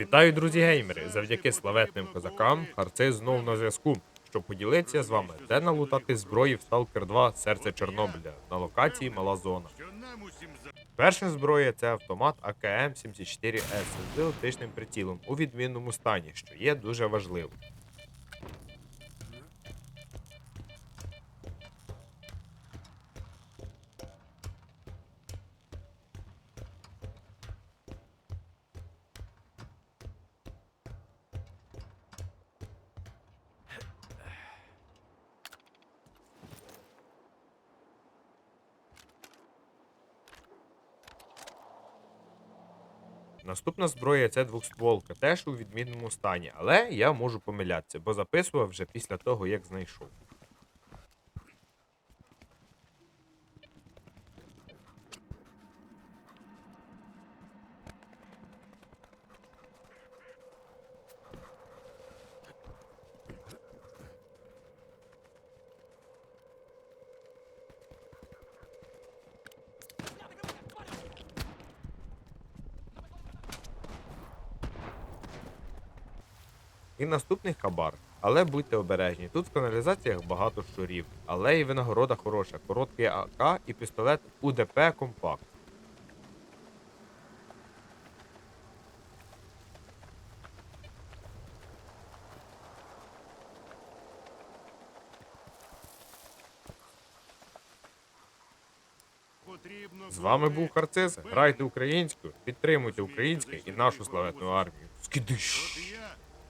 Вітаю, друзі геймери! Завдяки славетним козакам Харци знов на зв'язку, щоб поділитися з вами, де налутати зброї в Сталкер 2 Серце Чорнобиля на локації Мала Зона. Перша зброя це автомат АКМ 74С з оптичним прицілом у відмінному стані, що є дуже важливим. Наступна зброя це двохстволка, теж у відмінному стані, але я можу помилятися, бо записував вже після того, як знайшов. І наступний хабар. Але будьте обережні, тут в каналізаціях багато щурів, але і винагорода хороша, короткий АК і пістолет УДП Компакт. З вами був Харциз. Грайте українською, підтримуйте українське і нашу славетну армію. Скидиш!